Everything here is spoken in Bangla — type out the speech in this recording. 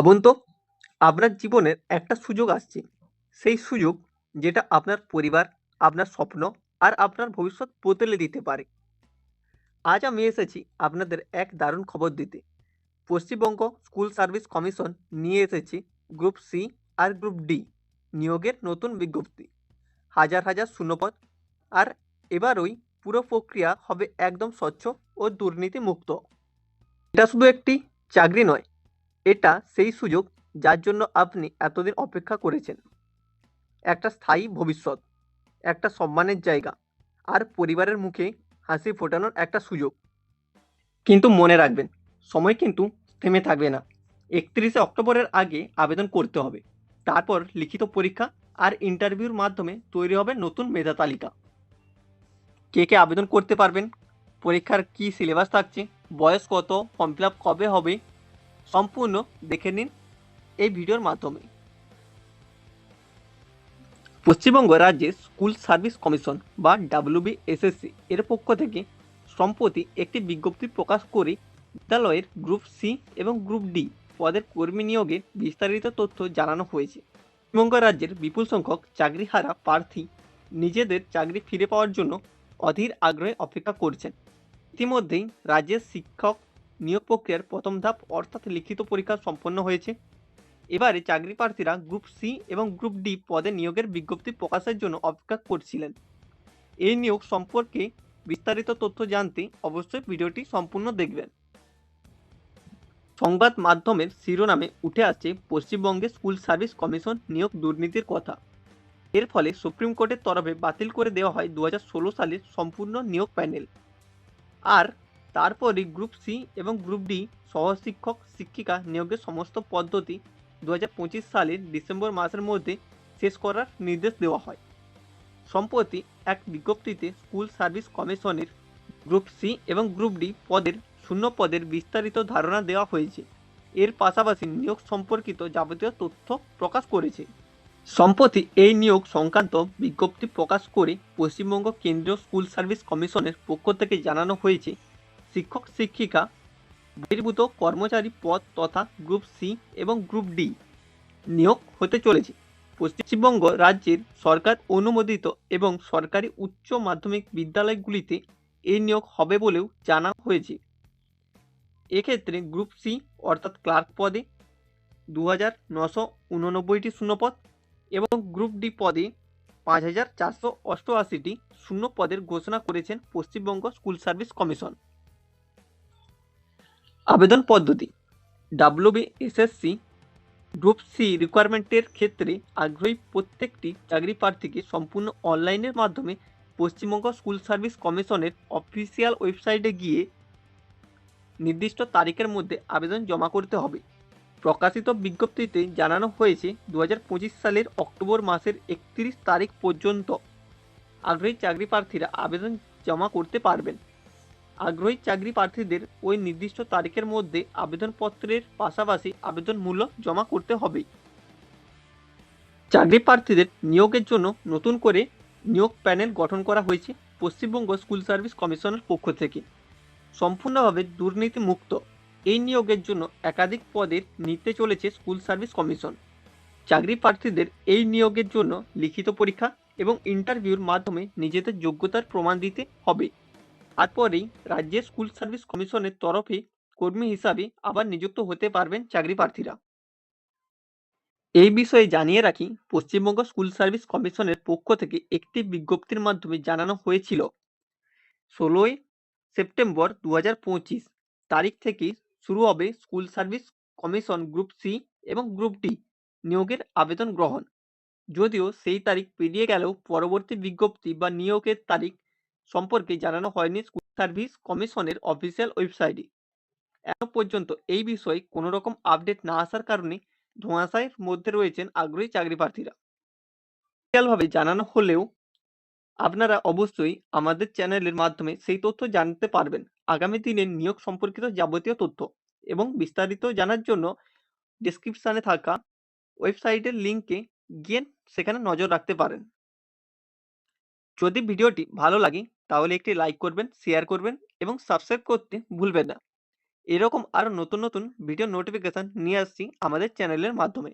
ভাবুন তো আপনার জীবনের একটা সুযোগ আসছে। সেই সুযোগ যেটা আপনার পরিবার, আপনার স্বপ্ন আর আপনার ভবিষ্যৎ বদলে দিতে পারে। আজ আমি এসেছি আপনাদের এক দারুণ খবর দিতে। পশ্চিমবঙ্গ স্কুল সার্ভিস কমিশন নিয়ে এসেছে গ্রুপ সি আর গ্রুপ ডি নিয়োগের নতুন বিজ্ঞপ্তি। হাজার হাজার শূন্যপদ আর এবারই পুরো প্রক্রিয়া হবে একদম স্বচ্ছ ও দুর্নীতিমুক্ত। এটা শুধু একটি চাকরি নয় এটা সেই সুযোগ যার জন্য আপনি এতদিন অপেক্ষা করেছেন। একটা স্থায়ী ভবিষ্যৎ, একটা সম্মানের জায়গা আর পরিবারের মুখে হাসি ফোটানোর একটা সুযোগ। কিন্তু মনে রাখবেন, সময় কিন্তু থেমে থাকবে না। একত্রিশে অক্টোবরের আগে আবেদন করতে হবে। তারপর লিখিত পরীক্ষা আর ইন্টারভিউর মাধ্যমে তৈরি হবে নতুন মেধা তালিকা। কে কে আবেদন করতে পারবেন? পরীক্ষার কি সিলেবাস থাকছে? বয়স কত? ফর্ম ফিল আপ কবে হবে? সম্পূর্ণ দেখে নিন এই ভিডিওর মাধ্যমে। পশ্চিমবঙ্গ রাজ্যের স্কুল সার্ভিস কমিশন বা ডাব্লিউবিএসএসসি এর পক্ষ থেকে সম্প্রতি একটি বিজ্ঞপ্তি প্রকাশ করে বিদ্যালয়ের গ্রুপ সি এবং গ্রুপ ডি পদের কর্মী নিয়োগে বিস্তারিত তথ্য জানানো হয়েছে। পশ্চিমবঙ্গ রাজ্যের বিপুল সংখ্যক চাকরিহারা প্রার্থী নিজেদের চাকরি ফিরে পাওয়ার জন্য অধীর আগ্রহে অপেক্ষা করছেন। ইতিমধ্যেই রাজ্যের শিক্ষক নিয়োগ প্রক্রিয়ার প্রথম ধাপ অর্থাৎ লিখিত পরীক্ষা সম্পন্ন হয়েছে। এবারে চাকরি প্রার্থীরা গ্রুপ সি এবং গ্রুপ ডি পদে নিয়োগের বিজ্ঞপ্তি প্রকাশের জন্য অপেক্ষা করছিলেন। এই নিয়োগ সম্পর্কে বিস্তারিত তথ্য জানতে অবশ্যই ভিডিওটি সম্পূর্ণ দেখবেন। সংবাদ মাধ্যমের শিরোনামে উঠে আসছে পশ্চিমবঙ্গে স্কুল সার্ভিস কমিশন নিয়োগ দুর্নীতির কথা। এর ফলে সুপ্রিম কোর্টের তরফে বাতিল করে দেওয়া হয় দু হাজার ষোলো সালের সম্পূর্ণ নিয়োগ প্যানেল। আর তারপরই গ্রুপ সি এবং গ্রুপ ডি সহশিক্ষক শিক্ষিকা নিয়োগের সমস্ত পদ্ধতি দু হাজার পঁচিশ সালের ডিসেম্বর মাসের মধ্যে শেষ করার নির্দেশ দেওয়া হয়। সম্প্রতি এক বিজ্ঞপ্তিতে স্কুল সার্ভিস কমিশনের গ্রুপ সি এবং গ্রুপ ডি পদের শূন্য পদের বিস্তারিত ধারণা দেওয়া হয়েছে। এর পাশাপাশি নিয়োগ সম্পর্কিত যাবতীয় তথ্য প্রকাশ করেছে। সম্প্রতি এই নিয়োগ সংক্রান্ত বিজ্ঞপ্তি প্রকাশ করে পশ্চিমবঙ্গ কেন্দ্রীয় স্কুল সার্ভিস কমিশনের পক্ষ থেকে জানানো হয়েছে শিক্ষক শিক্ষিকা, বহির্ভূত কর্মচারী পদ তথা গ্রুপ সি এবং গ্রুপ ডি নিয়োগ হতে চলেছে। পশ্চিমবঙ্গ রাজ্যের সরকার অনুমোদিত এবং সরকারি উচ্চ মাধ্যমিক বিদ্যালয়গুলিতে এই নিয়োগ হবে বলেও জানা হয়েছে। এক্ষেত্রে গ্রুপ সি অর্থাৎ ক্লার্ক পদে দু হাজার নশো উননব্বইটি শূন্যপদ এবং গ্রুপ ডি পদে পাঁচ হাজার চারশো অষ্টআশিটি শূন্য পদের ঘোষণা করেছেন পশ্চিমবঙ্গ স্কুল সার্ভিস কমিশন। আবেদন পদ্ধতি। ডাব্লিউবিএসএসসি গ্রুপ সি রিকোয়ারমেন্টের ক্ষেত্রে আগ্রহী প্রত্যেকটি চাকরি প্রার্থীকে সম্পূর্ণ অনলাইনের মাধ্যমে পশ্চিমবঙ্গ স্কুল সার্ভিস কমিশনের অফিসিয়াল ওয়েবসাইটে গিয়ে নির্দিষ্ট তারিখের মধ্যে আবেদন জমা করতে হবে। প্রকাশিত বিজ্ঞপ্তিতে জানানো হয়েছে দু হাজার পঁচিশ সালের অক্টোবর মাসের একত্রিশ তারিখ পর্যন্ত আগ্রহী চাকরি প্রার্থীরা আবেদন জমা করতে পারবেন। আগ্রহী চাকরি প্রার্থীদের ওই নির্দিষ্ট তারিখের মধ্যে আবেদনপত্রের পাশাপাশি আবেদন মূল্য জমা করতে হবে। চাকরি প্রার্থীদের নিয়োগের জন্য নতুন করে নিয়োগ প্যানেল গঠন করা হয়েছে পশ্চিমবঙ্গ স্কুল সার্ভিস কমিশনের পক্ষ থেকে। সম্পূর্ণভাবে দুর্নীতি মুক্ত এই নিয়োগের জন্য একাধিক পদের নিতে চলেছে স্কুল সার্ভিস কমিশন। চাকরি প্রার্থীদের এই নিয়োগের জন্য লিখিত পরীক্ষা এবং ইন্টারভিউর মাধ্যমে নিজেদের যোগ্যতার প্রমাণ দিতে হবে। তারপরেই রাজ্যের স্কুল সার্ভিস কমিশনের তরফে কর্মী হিসাবে আবার নিযুক্ত হতে পারবেন চাকরি প্রার্থীরা। এই বিষয়ে জানিয়ে রাখি, পশ্চিমবঙ্গ স্কুল সার্ভিস কমিশনের পক্ষ থেকে একটি বিজ্ঞপ্তির মাধ্যমে জানানো হয়েছিল, ষোলোই সেপ্টেম্বর দু হাজার পঁচিশ তারিখ থেকে শুরু হবে school service commission group C এবং গ্রুপ ডি নিয়োগের আবেদন গ্রহণ। যদিও সেই তারিখ পেরিয়ে গেলেও পরবর্তী বিজ্ঞপ্তি বা নিয়োগের তারিখ সম্পর্কে জানানো হয়নি স্কুল সার্ভিস কমিশনের অফিসিয়াল ওয়েবসাইটে। এখনও পর্যন্ত এই বিষয়ে কোনো রকম আপডেট না আসার কারণে ধোঁয়াশায়ের মধ্যে রয়েছেন আগ্রহী চাকরি প্রার্থীরা। অফিসিয়ালভাবে জানানো হলেও আপনারা অবশ্যই আমাদের চ্যানেলের মাধ্যমে সেই তথ্য জানতে পারবেন। আগামী দিনের নিয়োগ সম্পর্কিত যাবতীয় তথ্য এবং বিস্তারিত জানার জন্য ডিসক্রিপশানে থাকা ওয়েবসাইটের লিঙ্কে গিয়ে সেখানে নজর রাখতে পারেন। যদি ভিডিওটি ভালো লাগে তাহলে একটি লাইক করবেন শেয়ার করবেন এবং সাবস্ক্রাইব করতে ভুলবেন না। এরকম আরও নতুন নতুন ভিডিও নোটিফিকেশন নিয়ে আসছি আমাদের চ্যানেলের মাধ্যমে।